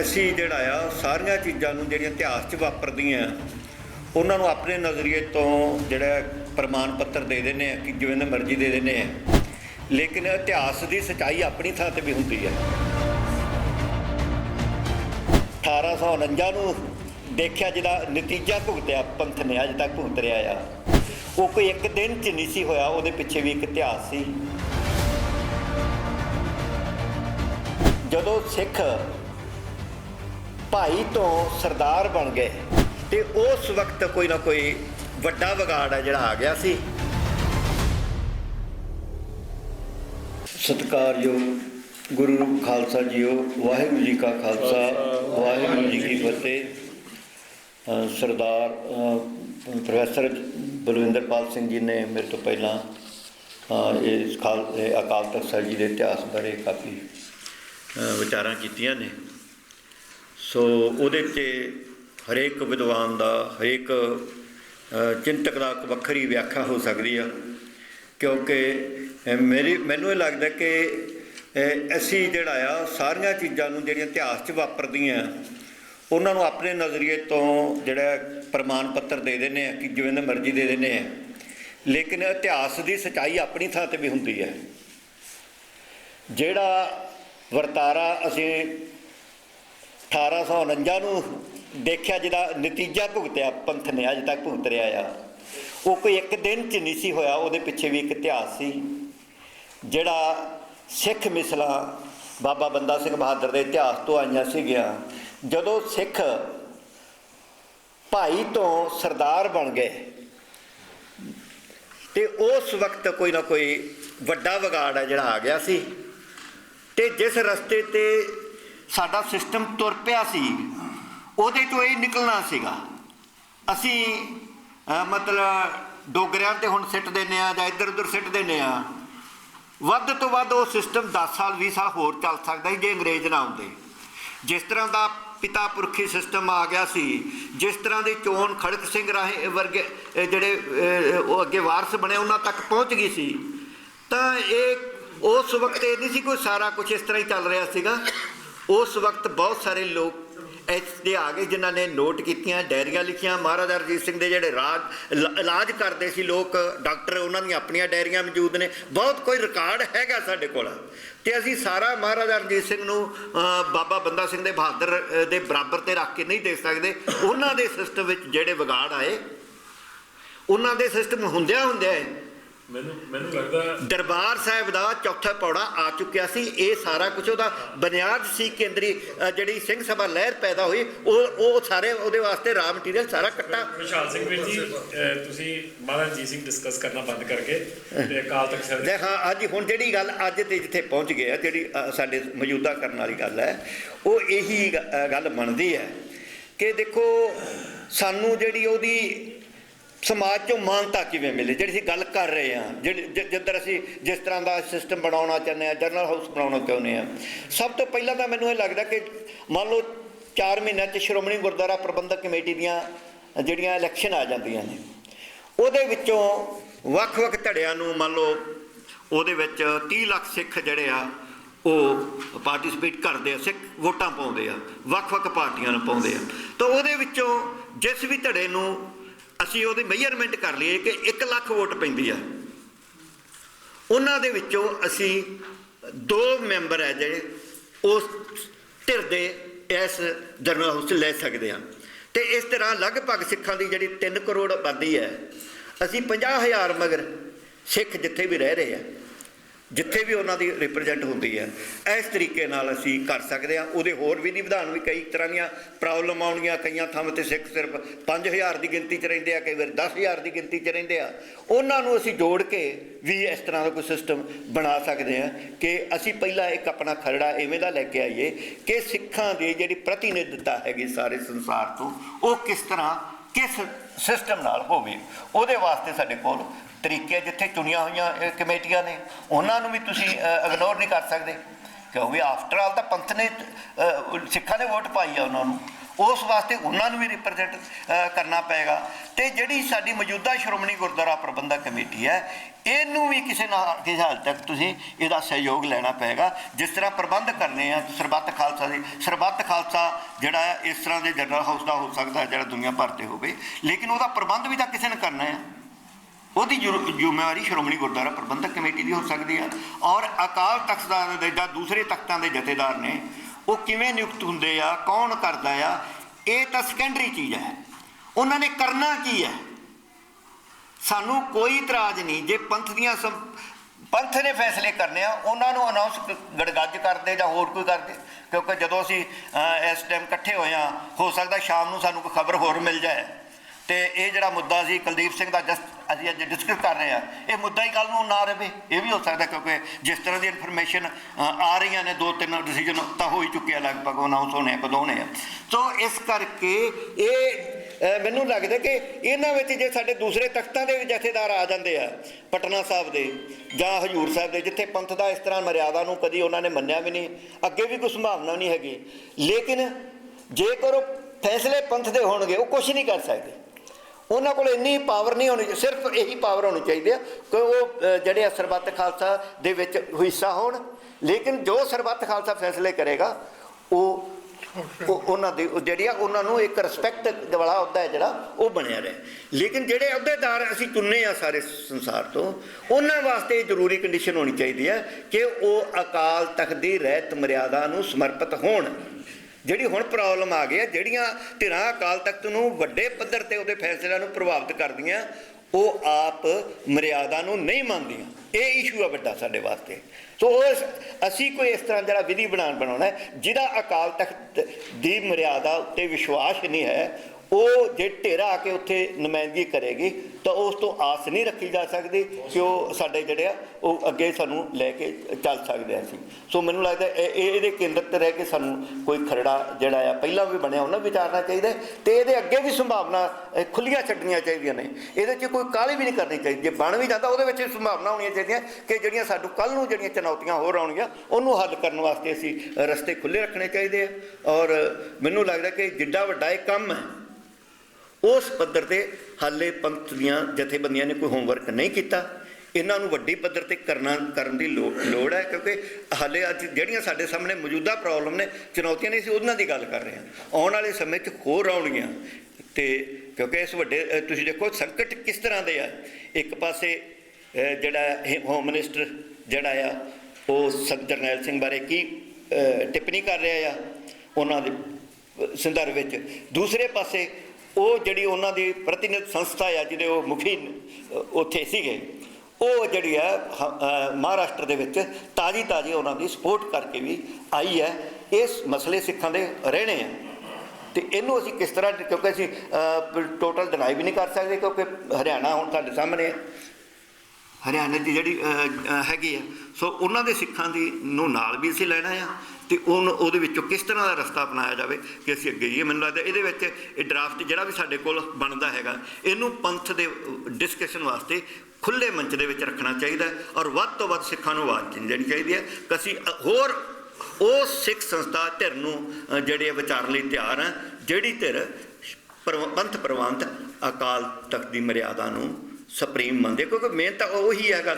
ਅਸੀਂ ਜਿਹੜਾ ਆ, ਸਾਰੀਆਂ ਚੀਜ਼ਾਂ ਨੂੰ ਜਿਹੜੀਆਂ ਇਤਿਹਾਸ 'ਚ ਵਾਪਰਦੀਆਂ, ਉਹਨਾਂ ਨੂੰ ਆਪਣੇ ਨਜ਼ਰੀਏ ਤੋਂ ਜਿਹੜਾ ਪ੍ਰਮਾਣ ਪੱਤਰ ਦੇ ਦਿੰਦੇ ਆ ਕਿ ਜਿਵੇਂ ਦੇ ਮਰਜ਼ੀ ਦੇ ਦਿੰਦੇ ਆ। ਲੇਕਿਨ ਇਤਿਹਾਸ ਦੀ ਸਚਾਈ ਆਪਣੀ ਥਾਂ ਤੇ ਵੀ ਹੁੰਦੀ ਹੈ 1849 ਨੂੰ ਦੇਖਿਆ ਜਿਹਦਾ ਨਤੀਜਾ ਭੁਗਤਿਆ ਪੰਥ ਨੇ, ਅੱਜ ਤੱਕ ਭੁਗਤ ਰਿਹਾ ਆ। ਉਹ ਕੋਈ ਇੱਕ ਦਿਨ ਚ ਨਹੀਂ ਸੀ ਹੋਇਆ, ਉਹਦੇ ਪਿੱਛੇ ਵੀ ਇੱਕ ਇਤਿਹਾਸ ਸੀ। ਜਦੋਂ ਸਿੱਖ ਭਾਈ ਤੋਂ ਸਰਦਾਰ ਬਣ ਗਏ ਤੇ ਉਸ ਵਕਤ ਕੋਈ ਨਾ ਕੋਈ ਵੱਡਾ ਵਿਗਾੜ ਹੈ ਜਿਹੜਾ ਆ ਗਿਆ ਸੀ। ਸਤਿਕਾਰਯੋਗ ਗੁਰੂ ਰੂਪ ਖਾਲਸਾ ਜੀਓ ਵਾਹਿਗੁਰੂ ਜੀ ਕਾ ਖਾਲਸਾ, ਵਾਹਿਗੁਰੂ ਜੀ ਕੀ ਫਤਿਹ। ਸਰਦਾਰ ਪ੍ਰੋਫੈਸਰ ਬਲਵਿੰਦਰਪਾਲ ਸਿੰਘ ਜੀ ਨੇ ਮੇਰੇ ਤੋਂ ਪਹਿਲਾਂ ਇਸ ਖਾਲ, ਇਹ ਅਕਾਲ ਤਖਤ ਸਾਹਿਬ ਜੀ ਦੇ ਇਤਿਹਾਸ ਬਾਰੇ ਕਾਫੀ ਵਿਚਾਰਾਂ ਕੀਤੀਆਂ ਨੇ। ਸੋ ਉਹਦੇ 'ਤੇ ਹਰੇਕ ਵਿਦਵਾਨ ਦਾ, ਹਰੇਕ ਚਿੰਤਕ ਦਾ ਇੱਕ ਵੱਖਰੀ ਵਿਆਖਿਆ ਹੋ ਸਕਦੀ ਆ। ਕਿਉਂਕਿ ਮੇਰੀ, ਮੈਨੂੰ ਇਹ ਲੱਗਦਾ ਕਿ ਅਸੀਂ ਜਿਹੜਾ ਆ, ਸਾਰੀਆਂ ਚੀਜ਼ਾਂ ਨੂੰ ਜਿਹੜੀਆਂ ਇਤਿਹਾਸ 'ਚ ਵਾਪਰਦੀਆਂ, ਉਹਨਾਂ ਨੂੰ ਆਪਣੇ ਨਜ਼ਰੀਏ ਤੋਂ ਜਿਹੜਾ ਪ੍ਰਮਾਣ ਪੱਤਰ ਦੇ ਦਿੰਦੇ ਆ, ਕਿ ਜਿਵੇਂ ਦੇ ਮਰਜ਼ੀ ਦੇ ਦਿੰਦੇ ਆ। ਲੇਕਿਨ ਇਤਿਹਾਸ ਦੀ ਸਚਾਈ ਆਪਣੀ ਥਾਂ ਤੇ ਵੀ ਹੁੰਦੀ ਹੈ ਜਿਹੜਾ ਵਰਤਾਰਾ ਅਸੀਂ 1849 ਨੂੰ ਦੇਖਿਆ ਜਿਹਦਾ ਨਤੀਜਾ ਭੁਗਤਿਆ, ਪੰਥ ਨੇ ਅੱਜ ਤੱਕ ਭੁਗਤ ਰਿਹਾ ਆ। ਉਹ ਕੋਈ ਇੱਕ ਦਿਨ ਚ ਨਹੀਂ ਸੀ ਹੋਇਆ, ਉਹਦੇ ਪਿੱਛੇ ਵੀ ਇੱਕ ਇਤਿਹਾਸ ਸੀ, ਜਿਹੜਾ ਸਿੱਖ ਮਿਸਲਾਂ ਬਾਬਾ ਬੰਦਾ ਸਿੰਘ ਬਹਾਦਰ ਦੇ ਇਤਿਹਾਸ ਤੋਂ ਆਈਆਂ ਸੀਗੀਆਂ। ਜਦੋਂ ਸਿੱਖ ਭਾਈ ਤੋਂ ਸਰਦਾਰ ਬਣ ਗਏ, ਤੇ ਉਸ ਵਕਤ ਕੋਈ ਨਾ ਕੋਈ ਵੱਡਾ ਵਿਗਾੜ ਹੈ ਜਿਹੜਾ ਆ ਗਿਆ ਸੀ, ਤੇ ਜਿਸ ਰਸਤੇ ਤੇ ਸਾਡਾ ਸਿਸਟਮ ਤੁਰ ਪਿਆ ਸੀ। ਉਹਦੇ ਤੋਂ ਇਹ ਨਿਕਲਣਾ ਸੀਗਾ। ਅਸੀਂ ਮਤਲਬ ਡੋਗਰਿਆਂ ਤੇ ਹੁਣ ਸਿੱਟ ਦਿੰਨੇ ਆ ਜਾਂ ਇੱਧਰ ਉੱਧਰ ਸਿੱਟ ਦਿੰਨੇ ਆ ਵੱਧ ਤੋਂ ਵੱਧ ਉਹ ਸਿਸਟਮ 10 ਸਾਲ 20 ਸਾਲ ਹੋਰ ਚੱਲ ਸਕਦਾ ਜੇ ਅੰਗਰੇਜ਼ ਨਾ ਆਉਂਦੇ। ਜਿਸ ਤਰ੍ਹਾਂ ਦਾ ਪਿਤਾ ਪੁਰਖੀ ਸਿਸਟਮ ਆ ਗਿਆ ਸੀ, ਜਿਸ ਤਰ੍ਹਾਂ ਦੀ ਚੋਣ ਖੜਕ ਸਿੰਘ ਰਾਹੇ ਵਰਗੇ ਜਿਹੜੇ ਉਹ ਅੱਗੇ ਵਾਰਸ ਬਣੇ, ਉਹਨਾਂ ਤੱਕ ਪਹੁੰਚ ਗਈ ਸੀ। ਤਾਂ ਇਹ, ਉਸ ਵਕਤ ਇਹ ਨਹੀਂ ਸੀ ਕੋਈ ਸਾਰਾ ਕੁਝ ਇਸ ਤਰ੍ਹਾਂ ਹੀ ਚੱਲ ਰਿਹਾ ਸੀਗਾ। ਉਸ ਵਕਤ ਬਹੁਤ ਸਾਰੇ ਲੋਕ ਇੱਥੇ ਆ ਗਏ ਜਿਨ੍ਹਾਂ ਨੇ ਨੋਟ ਕੀਤੀਆਂ, ਡਾਇਰੀਆਂ ਲਿਖੀਆਂ। ਮਹਾਰਾਜਾ ਰਣਜੀਤ ਸਿੰਘ ਦੇ ਜਿਹੜੇ ਰਾਜ ਇਲਾ- ਇਲਾਜ ਕਰਦੇ ਸੀ ਲੋਕ, ਡਾਕਟਰ ਉਹਨਾਂ ਦੀਆਂ ਆਪਣੀਆਂ ਡਾਇਰੀਆਂ ਮੌਜੂਦ ਨੇ। ਬਹੁਤ ਕੋਈ ਰਿਕਾਰਡ ਹੈਗਾ ਸਾਡੇ ਕੋਲ। ਤੇ ਅਸੀਂ ਸਾਰਾ ਮਹਾਰਾਜਾ ਰਣਜੀਤ ਸਿੰਘ ਨੂੰ ਬਾਬਾ ਬੰਦਾ ਸਿੰਘ ਦੇ ਬਹਾਦਰ ਦੇ ਬਰਾਬਰ ਤੇ ਰੱਖ ਕੇ ਨਹੀਂ ਦੇ ਸਕਦੇ। ਉਹਨਾਂ ਦੇ ਸਿਸਟਮ ਵਿੱਚ ਜਿਹੜੇ ਵਿਗਾੜ ਆਏ, ਉਹਨਾਂ ਦੇ ਸਿਸਟਮ ਹੁੰਦਿਆਂ ਹੁੰਦਿਆਂ ਮੈਨੂੰ ਮੈਨੂੰ ਲੱਗਦਾ ਦਰਬਾਰ ਸਾਹਿਬ ਦਾ ਚੌਥਾ ਪੌੜਾ ਆ ਚੁੱਕਿਆ ਸੀ। ਇਹ ਸਾਰਾ ਕੁਝ ਉਹਦਾ ਬੁਨਿਆਦ ਸੀ ਕੇਂਦਰੀ ਜਿਹੜੀ ਸਿੰਘ ਸਭਾ ਲਹਿਰ ਪੈਦਾ ਹੋਈ ਉਹ ਉਹ ਸਾਰੇ ਉਹਦੇ ਵਾਸਤੇ ਰਾ ਮਟੀਰੀਅਲ ਸਾਰਾ ਇਕੱਠਾ। ਵਿਸ਼ਾਲ ਸਿੰਘ ਵੀਰ ਜੀ ਤੁਸੀਂ ਮਹਾਰਾਜ ਜੀ ਸਿੰਘ ਡਿਸਕਸ ਕਰਨਾ ਬੰਦ ਕਰਕੇ ਤੇ ਅਕਾਲ ਤਖਤ ਸਾਹਿਬ ਦੇਖ ਹਾਂ ਅੱਜ ਹੁਣ ਜਿਹੜੀ ਗੱਲ ਅੱਜ ਤੇ ਜਿੱਥੇ ਪਹੁੰਚ ਗਏ ਆ ਜਿਹੜੀ ਸਾਡੇ ਮੌਜੂਦਾ ਕਰਨ ਵਾਲੀ ਗੱਲ ਹੈ ਉਹ ਇਹੀ ਗੱਲ ਬਣਦੀ ਹੈ ਕਿ ਦੇਖੋ ਸਾਨੂੰ ਜਿਹੜੀ ਉਹਦੀ ਸਮਾਜ ਚੋਂ ਮਾਨਤਾ ਕਿਵੇਂ ਮਿਲੇ? ਜਿਹੜੀ ਅਸੀਂ ਗੱਲ ਕਰ ਰਹੇ ਹਾਂ, ਜਿਹੜੀ ਜਿ- ਜਿੱਧਰ ਅਸੀਂ ਜਿਸ ਤਰ੍ਹਾਂ ਦਾ ਸਿਸਟਮ ਬਣਾਉਣਾ ਚਾਹੁੰਦੇ ਹਾਂ ਜਰਨਲ ਹਾਊਸ ਬਣਾਉਣਾ ਚਾਹੁੰਦੇ ਹਾਂ, ਸਭ ਤੋਂ ਪਹਿਲਾਂ ਤਾਂ ਮੈਨੂੰ ਇਹ ਲੱਗਦਾ ਕਿ ਮੰਨ ਲਓ 4 ਮਹੀਨਿਆਂ 'ਚ ਸ਼੍ਰੋਮਣੀ ਗੁਰਦੁਆਰਾ ਪ੍ਰਬੰਧਕ ਕਮੇਟੀ ਦੀਆਂ ਜਿਹੜੀਆਂ ਇਲੈਕਸ਼ਨ ਆ ਜਾਂਦੀਆਂ ਨੇ, ਉਹਦੇ ਵਿੱਚੋਂ ਵੱਖ-ਵੱਖ ਧੜਿਆਂ ਨੂੰ ਮੰਨ ਲਓ ਉਹਦੇ ਵਿੱਚ 30 ਲੱਖ ਸਿੱਖ ਜਿਹੜੇ ਆ, ਉਹ ਪਾਰਟਿਸਿਪੇਟ ਕਰਦੇ ਆ, ਸਿੱਖ ਵੋਟਾਂ ਪਾਉਂਦੇ ਆ, ਵੱਖ-ਵੱਖ ਪਾਰਟੀਆਂ ਨੂੰ ਪਾਉਂਦੇ ਆ। ਤਾਂ ਉਹਦੇ ਵਿੱਚੋਂ ਜਿਸ ਵੀ ਧੜੇ ਨੂੰ ਅਸੀਂ ਉਹਦੀ ਮੈਜ਼ਰਮੈਂਟ ਕਰ ਲਈਏ ਕਿ 1 ਲੱਖ ਵੋਟ ਪੈਂਦੀ ਆ। ਉਹਨਾਂ ਦੇ ਵਿੱਚੋਂ ਅਸੀਂ ਦੋ ਮੈਂਬਰ ਹੈ ਜਿਹੜੇ ਉਸ ਧਿਰ ਦੇ ਇਸ ਜਨਰਲ ਹਾਊਸ 'ਚ ਲੈ ਸਕਦੇ ਹਾਂ ਤੇ ਇਸ ਤਰ੍ਹਾਂ ਲਗਭਗ ਸਿੱਖਾਂ ਦੀ ਜਿਹੜੀ 3 ਕਰੋੜ ਆਬਾਦੀ ਹੈ, ਅਸੀਂ 50000 ਮਗਰ ਸਿੱਖ ਜਿੱਥੇ ਵੀ ਰਹਿ ਰਹੇ ਆ। ਜਿੱਥੇ ਵੀ ਉਹਨਾਂ ਦੀ ਰਿਪਰੈਜ਼ੈਂਟ ਹੁੰਦੀ ਹੈ, ਇਸ ਤਰੀਕੇ ਨਾਲ ਅਸੀਂ ਕਰ ਸਕਦੇ ਹਾਂ। ਉਹਦੇ ਹੋਰ ਵੀ ਨਹੀਂ ਵਿਧਾਨ ਵੀ ਕਈ ਤਰ੍ਹਾਂ ਦੀਆਂ ਪ੍ਰੋਬਲਮ ਆਉਣਗੀਆਂ। ਕਈਆਂ ਥਾਵਾਂ ਤੇ ਸਿੱਖ ਸਿਰਫ 5000 ਦੀ ਗਿਣਤੀ 'ਚ ਰਹਿੰਦੇ ਆ, ਕਈ ਵਾਰ 10000 ਦੀ ਗਿਣਤੀ 'ਚ ਰਹਿੰਦੇ ਆ। ਉਹਨਾਂ ਨੂੰ ਅਸੀਂ ਜੋੜ ਕੇ ਵੀ ਇਸ ਤਰ੍ਹਾਂ ਦਾ ਕੋਈ ਸਿਸਟਮ ਬਣਾ ਸਕਦੇ ਹਾਂ ਕਿ ਅਸੀਂ ਪਹਿਲਾਂ ਇੱਕ ਆਪਣਾ ਖਰੜਾ ਐਵੇਂ ਦਾ ਲੈ ਕੇ ਆਈਏ ਕਿ ਸਿੱਖਾਂ ਦੀ ਜਿਹੜੀ ਪ੍ਰਤੀਨਿਧਤਾ ਹੈਗੀ ਸਾਰੇ ਸੰਸਾਰ ਤੋਂ, ਉਹ ਕਿਸ ਤਰ੍ਹਾਂ, ਕਿਸ ਸਿਸਟਮ ਨਾਲ ਹੋਵੇ। ਉਹਦੇ ਵਾਸਤੇ ਸਾਡੇ ਕੋਲ ਤਰੀਕੇ ਜਿੱਥੇ ਚੁਣੀਆਂ ਹੋਈਆਂ ਕਮੇਟੀਆਂ ਨੇ, ਉਹਨਾਂ ਨੂੰ ਵੀ ਤੁਸੀਂ ਇਗਨੋਰ ਨਹੀਂ ਕਰ ਸਕਦੇ। ਕਿਉਂਕਿ ਆਫਟਰ ਆਲ ਤਾਂ ਪੰਥ ਨੇ ਸਿੱਖਾਂ ਨੇ ਵੋਟ ਪਾਈ ਆ ਉਹਨਾਂ ਨੂੰ। ਉਸ ਵਾਸਤੇ ਉਹਨਾਂ ਨੂੰ ਵੀ ਰਿਪਰੈਜ਼ੈਂਟ ਕਰਨਾ ਪਏਗਾ। ਤੇ ਜਿਹੜੀ ਸਾਡੀ ਮੌਜੂਦਾ ਸ਼੍ਰੋਮਣੀ ਗੁਰਦੁਆਰਾ ਪ੍ਰਬੰਧਕ ਕਮੇਟੀ ਹੈ, ਇਹਨੂੰ ਵੀ ਕਿਸੇ ਨਾਲ ਕਿਸੇ ਹੱਦ ਤੱਕ ਤੁਸੀਂ ਇਹਦਾ ਸਹਿਯੋਗ ਲੈਣਾ ਪਏਗਾ। ਜਿਸ ਤਰ੍ਹਾਂ ਪ੍ਰਬੰਧ ਕਰਨੇ ਆ, ਸਰਬੱਤ ਖਾਲਸਾ ਦੇ, ਸਰਬੱਤ ਖਾਲਸਾ ਜਿਹੜਾ ਹੈ, ਇਸ ਤਰ੍ਹਾਂ ਦੇ ਜਨਰਲ ਹਾਊਸ ਦਾ ਹੋ ਸਕਦਾ ਜਿਹੜਾ ਦੁਨੀਆ ਭਰ ਤੇ ਹੋਵੇ। ਲੇਕਿਨ ਉਹਦਾ ਪ੍ਰਬੰਧ ਵੀ ਤਾਂ ਕਿਸੇ ਨੇ ਕਰਨਾ ਹੈ। ਉਹਦੀ ਜ਼ਰੂ- ਜ਼ਿੰਮੇਵਾਰੀ ਸ਼੍ਰੋਮਣੀ ਗੁਰਦੁਆਰਾ ਪ੍ਰਬੰਧਕ ਕਮੇਟੀ ਦੀ ਹੋ ਸਕਦੀ ਹੈ ਔਰ ਅਕਾਲ ਤਖਤ ਦਾ ਦੇ ਜਾਂ ਦੂਸਰੇ ਤਖਤਾਂ ਦੇ ਜਥੇਦਾਰ ਨੇ, ਉਹ ਕਿਵੇਂ ਨਿਯੁਕਤ ਹੁੰਦੇ ਆ, ਕੌਣ ਕਰਦਾ ਆ, ਇਹ ਤਾਂ ਸੈਕੰਡਰੀ ਚੀਜ਼ ਹੈ। ਉਹਨਾਂ ਨੇ ਕਰਨਾ ਕੀ ਹੈ? ਸਾਨੂੰ ਕੋਈ ਇਤਰਾਜ਼ ਨਹੀਂ, ਜੇ ਪੰਥ ਦੀਆਂ ਸੰ- ਪੰਥ ਨੇ ਫੈਸਲੇ ਕਰਨੇ ਆ, ਉਹਨਾਂ ਨੂੰ ਅਨਾਉਂਸ ਗੜਗੱਜ ਕਰਦੇ ਜਾਂ ਹੋਰ ਕੋਈ ਕਰਦੇ ਕਿਉਂਕਿ ਜਦੋਂ ਅਸੀਂ ਇਸ ਟਾਈਮ ਇਕੱਠੇ ਹੋਏ ਆ, ਹੋ ਸਕਦਾ ਸ਼ਾਮ ਨੂੰ ਸਾਨੂੰ ਕੋਈ ਖਬਰ ਹੋਰ ਮਿਲ ਜਾਏ। ਤੇ ਇਹ ਜਿਹੜਾ ਮੁੱਦਾ ਸੀ, ਕੁਲਦੀਪ ਸਿੰਘ ਦਾ ਜਸਟ ਅਸੀਂ ਅੱਜ ਡਿਸਕਸ ਕਰ ਰਹੇ ਹਾਂ। ਇਹ ਮੁੱਦਾ ਹੀ ਕੱਲ ਨੂੰ ਨਾ ਰਹੇ ਇਹ ਵੀ ਹੋ ਸਕਦਾ ਕਿਉਂਕਿ ਜਿਸ ਤਰ੍ਹਾਂ ਦੀ ਇਨਫੋਰਮੇਸ਼ਨ ਆ ਰਹੀਆਂ ਨੇ, ਦੋ ਤਿੰਨ ਡਿਸੀਜਨ ਤਾਂ ਹੋ ਹੀ ਚੁੱਕੇ ਆ, ਲਗਭਗ ਅਨਾਉਂਸ ਹੋਣੇ ਆ ਕਦੋਂ ਹੋਣੇ ਆ। ਸੋ ਇਸ ਕਰਕੇ ਇਹ ਮੈਨੂੰ ਲੱਗਦਾ ਕਿ ਇਹਨਾਂ ਵਿੱਚ ਜੇ ਸਾਡੇ ਦੂਸਰੇ ਤਖਤਾਂ ਦੇ ਜਥੇਦਾਰ ਆ ਜਾਂਦੇ ਆ, ਪਟਨਾ ਸਾਹਿਬ ਦੇ ਜਾਂ ਹਜੂਰ ਸਾਹਿਬ ਦੇ, ਜਿੱਥੇ ਪੰਥ ਦਾ ਇਸ ਤਰ੍ਹਾਂ ਮਰਿਆਦਾ ਨੂੰ ਕਦੀ ਉਹਨਾਂ ਨੇ ਮੰਨਿਆ ਵੀ ਨਹੀਂ, ਅੱਗੇ ਵੀ ਕੋਈ ਸੰਭਾਵਨਾ ਨਹੀਂ ਹੈਗੀ। ਲੇਕਿਨ ਜੇਕਰ ਉਹ ਫੈਸਲੇ ਪੰਥ ਦੇ ਹੋਣਗੇ, ਉਹ ਕੁਝ ਨਹੀਂ ਕਰ ਸਕਦੇ। ਉਹਨਾਂ ਕੋਲ ਇੰਨੀ ਪਾਵਰ ਨਹੀਂ ਹੋਣੀ, ਸਿਰਫ ਇਹੀ ਪਾਵਰ ਹੋਣੀ ਚਾਹੀਦੀ ਹੈ ਕਿ ਉਹ ਜਿਹੜੇ ਆ ਸਰਬੱਤ ਖਾਲਸਾ ਦੇ ਵਿੱਚ ਹਿੱਸਾ ਹੋਣ। ਲੇਕਿਨ ਜੋ ਸਰਬੱਤ ਖਾਲਸਾ ਫੈਸਲੇ ਕਰੇਗਾ, ਉਹ ਉਹਨਾਂ ਦੀ, ਉਹ ਜਿਹੜੀ ਆ ਉਹਨਾਂ ਨੂੰ ਇੱਕ ਰਿਸਪੈਕਟ ਵਾਲਾ ਅਹੁਦਾ ਹੈ ਜਿਹੜਾ, ਉਹ ਬਣਿਆ ਰਹੇ। ਲੇਕਿਨ ਜਿਹੜੇ ਅਹੁਦੇਦਾਰ ਅਸੀਂ ਚੁਣਨੇ ਆ ਸਾਰੇ ਸੰਸਾਰ ਤੋਂ, ਉਹਨਾਂ ਵਾਸਤੇ ਇਹ ਜ਼ਰੂਰੀ ਕੰਡੀਸ਼ਨ ਹੋਣੀ ਚਾਹੀਦੀ ਹੈ ਕਿ ਉਹ ਅਕਾਲ ਤਖਤ ਦੀ ਰਹਿਤ ਮਰਿਆਦਾ ਨੂੰ ਸਮਰਪਿਤ ਹੋਣ। ਜਿਹੜੀ ਹੁਣ ਪ੍ਰੋਬਲਮ ਆ ਗਈ ਹੈ ਜਿਹੜੀਆਂ ਧਿਰਾਂ ਅਕਾਲ ਤਖਤ ਨੂੰ ਵੱਡੇ ਪੱਧਰ ਤੇ ਉਹਦੇ ਫੈਸਲਿਆਂ ਨੂੰ ਪ੍ਰਭਾਵਿਤ ਕਰਦੀਆਂ, ਉਹ ਆਪ ਮਰਿਆਦਾ ਨੂੰ ਨਹੀਂ ਮੰਨਦੀਆਂ। ਇਹ ਇਸ਼ੂ ਆ ਵੱਡਾ ਸਾਡੇ ਵਾਸਤੇ। ਸੋ ਉਸ ਅਸੀਂ ਕੋਈ ਇਸ ਤਰ੍ਹਾਂ ਜਿਹੜਾ ਵਿਧੀ ਬਣਾਉਣ ਬਣਾਉਣਾ ਜਿਹਦਾ ਅਕਾਲ ਤਖਤ ਦੀ ਮਰਿਆਦਾ ਉੱਤੇ ਵਿਸ਼ਵਾਸ ਨਹੀਂ ਹੈ ਉਹ ਜੇ ਢੇਰਾ ਆ ਕੇ ਉੱਥੇ ਨੁਮਾਇੰਦਗੀ ਕਰੇਗੀ ਤਾਂ ਉਸ ਤੋਂ ਆਸ ਨਹੀਂ ਰੱਖੀ ਜਾ ਸਕਦੀ ਕਿ ਉਹ ਸਾਡੇ ਜਿਹੜੇ ਆ ਉਹ ਅੱਗੇ ਸਾਨੂੰ ਲੈ ਕੇ ਚੱਲ ਸਕਦੇ ਆ ਅਸੀਂ। ਸੋ ਮੈਨੂੰ ਲੱਗਦਾ ਇਹ ਇਹ- ਇਹਦੇ ਕੇਂਦਰ ਤੇ ਰਹਿ ਕੇ ਸਾਨੂੰ ਕੋਈ ਖਰੜਾ ਜਿਹੜਾ ਆ ਪਹਿਲਾਂ ਵੀ ਬਣਿਆ ਉਹਨਾਂ ਵਿਚਾਰਨਾ ਚਾਹੀਦਾ ਹੈ ਤੇ ਇਹਦੇ ਅੱਗੇ ਵੀ ਸੰਭਾਵਨਾ ਅਹ, ਖੁੱਲੀਆਂ ਛੱਡਣੀਆਂ ਚਾਹੀਦੀਆਂ ਨੇ। ਇਹਦੇ 'ਚ ਕੋਈ ਕਾਹਲੀ ਵੀ ਨਹੀਂ ਕਰਨੀ ਚਾਹੀਦੀ। ਜੇ ਬਣ ਵੀ ਜਾਂਦਾ ਉਹਦੇ ਵਿੱਚ ਸੰਭਾਵਨਾ ਹੋਣੀਆਂ ਚਾਹੀਦੀਆਂ ਕਿ ਜਿਹੜੀਆਂ ਸਾਨੂੰ ਕੱਲ ਨੂੰ ਜਿਹੜੀਆਂ ਚੁਣੌਤੀਆਂ ਹੋਰ ਆਉਣਗੀਆਂ ਉਹਨੂੰ ਹੱਲ ਕਰਨ ਵਾਸਤੇ ਅਸੀਂ ਰਸਤੇ ਖੁੱਲੇ ਰੱਖਣੇ ਚਾਹੀਦੇ ਆ। ਔਰ ਮੈਨੂੰ ਲੱਗਦਾ ਕਿ ਜਿੱਡਾ ਵੱਡਾ ਇਹ ਕੰਮ ਹੈ ਉਸ ਪੱਧਰ ਤੇ ਹਾਲੇ ਪੰਥ ਦੀਆਂ ਜਥੇਬੰਦੀਆਂ ਨੇ ਕੋਈ ਹੋਮਵਰਕ ਨਹੀਂ ਕੀਤਾ। ਇਹਨਾਂ ਨੂੰ ਵੱਡੀ ਪੱਧਰ ਤੇ ਕਰਨਾ, ਕਰਨ ਦੀ ਲੋ- ਲੋੜ ਹੈ, ਕਿਉਂਕਿ ਹਾਲੇ ਅੱਜ ਜਿਹੜੀਆਂ ਸਾਡੇ ਸਾਹਮਣੇ ਮੌਜੂਦਾ ਪ੍ਰੋਬਲਮ ਨੇ, ਚੁਣੌਤੀਆਂ ਨੇ ਅਸੀਂ ਉਹਨਾਂ ਦੀ ਗੱਲ ਕਰ ਰਹੇ ਹਾਂ। ਆਉਣ ਵਾਲੇ ਸਮੇਂ 'ਚ ਹੋਰ ਆਉਣਗੀਆਂ। ਤੇ ਕਿਉਂਕਿ ਇਸ ਵੱਡੇ ਤੁਸੀਂ ਦੇਖੋ, ਸੰਕਟ ਕਿਸ ਤਰ੍ਹਾਂ ਦੇ ਆ। ਇੱਕ ਪਾਸੇ ਜਿਹੜਾ ਹੋਮ ਮਿਨਿਸਟਰ ਜਿਹੜਾ ਆ, ਉਹ ਸਰ ਜਰਨੈਲ ਸਿੰਘ ਬਾਰੇ ਕੀ ਟਿੱਪਣੀ ਕਰ ਰਿਹਾ ਆ, ਉਹਨਾਂ ਦੇ ਸੰਦਰਭ ਵਿੱਚ। ਦੂਸਰੇ ਪਾਸੇ ਉਹ ਜਿਹੜੀ ਉਹਨਾਂ ਦੀ ਪ੍ਰਤੀਨਿਧ ਸੰਸਥਾ ਆ ਜਿਹਦੇ ਉਹ ਮੁਖੀ ਉੱਥੇ ਸੀਗੇ, ਉਹ ਜਿਹੜੀ ਹੈ ਮਹਾਰਾਸ਼ਟਰ ਦੇ ਵਿੱਚ ਤਾਜੀ ਤਾਜੀ ਉਹਨਾਂ ਦੀ ਸਪੋਰਟ ਕਰਕੇ ਵੀ ਆਈ ਹੈ। ਇਸ ਮਸਲੇ ਸਿੱਖਾਂ ਦੇ ਰਹਿਣੇ ਆ। ਤੇ ਇਹਨੂੰ ਅਸੀਂ ਕਿਸ ਤਰ੍ਹਾਂ, ਕਿਉਂਕਿ ਅਸੀਂ ਟੋਟਲ ਡਿਨਾਈ ਵੀ ਨਹੀਂ ਕਰ ਸਕਦੇ, ਕਿਉਂਕਿ ਹਰਿਆਣਾ ਹੁਣ ਸਾਡੇ ਸਾਹਮਣੇ ਹੈ ਹਰਿਆਣੇ ਦੀ ਜਿਹੜੀ ਹੈਗੀ ਆ। ਸੋ ਉਹਨਾਂ ਦੇ ਸਿੱਖਾਂ ਦੀ ਨੂੰ ਨਾਲ ਵੀ ਅਸੀਂ ਲੈਣਾ ਆ ਤੇ ਉਹਨ ਉਹਦੇ ਵਿੱਚੋਂ ਕਿਸ ਤਰ੍ਹਾਂ ਦਾ ਰਸਤਾ ਅਪਣਾਇਆ ਜਾਵੇ ਕਿ ਅਸੀਂ ਅੱਗੇ ਜਾਈਏ। ਮੈਨੂੰ ਲੱਗਦਾ ਇਹਦੇ ਵਿੱਚ ਇਹ ਡਰਾਫਟ ਜਿਹੜਾ ਵੀ ਸਾਡੇ ਕੋਲ ਬਣਦਾ ਹੈਗਾ ਇਹਨੂੰ ਪੰਥ ਦੇ ਡਿਸਕਸ਼ਨ ਵਾਸਤੇ ਖੁੱਲੇ ਮੰਚ ਦੇ ਵਿੱਚ ਰੱਖਣਾ ਚਾਹੀਦਾ ਔਰ ਵੱਧ ਤੋਂ ਵੱਧ ਸਿੱਖਾਂ ਨੂੰ ਆਵਾਜ਼ ਚੀਨੀ ਦੇਣੀ ਚਾਹੀਦੀ ਹੈ ਕਿ ਅਸੀਂ ਹੋਰ ਉਹ ਸਿੱਖ ਸੰਸਥਾ ਧਿਰ ਨੂੰ ਅ, ਜਿਹੜੇ ਵਿਚਾਰਨ ਲਈ ਤਿਆਰ ਆ ਜਿਹੜੀ ਧਿਰ ਪਰਵ- ਪੰਥ ਪ੍ਰਵੰਤ ਅਕਾਲ ਤਖਤ ਦੀ ਮਰਿਆਦਾ ਨੂੰ ਸੁਪਰੀਮ ਮੰਨਦੇ ਕਿਉਂਕਿ ਮੇਨ ਤਾਂ ਉਹੀ ਹੈਗਾ।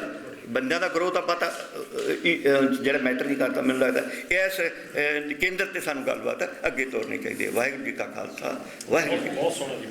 ਬੰਦਿਆਂ ਦਾ ਗਰੋਹ ਤਾਂ ਪਤਾ ਜਿਹੜਾ ਮੈਟਰ ਨਹੀਂ ਕਰਦਾ, ਮੈਨੂੰ ਲੱਗਦਾ। ਇਸ ਕੇਂਦਰ ਤੇ ਸਾਨੂੰ ਗੱਲਬਾਤ ਅੱਗੇ ਤੋਰਨੀ ਚਾਹੀਦੀ ਹੈ। ਵਾਹਿਗੁਰੂ ਜੀ ਕਾ ਖਾਲਸਾ, ਵਾਹਿਗੁਰੂ ਜੀ ਬਹੁਤ ਸੋਹਣਾ ਜੀ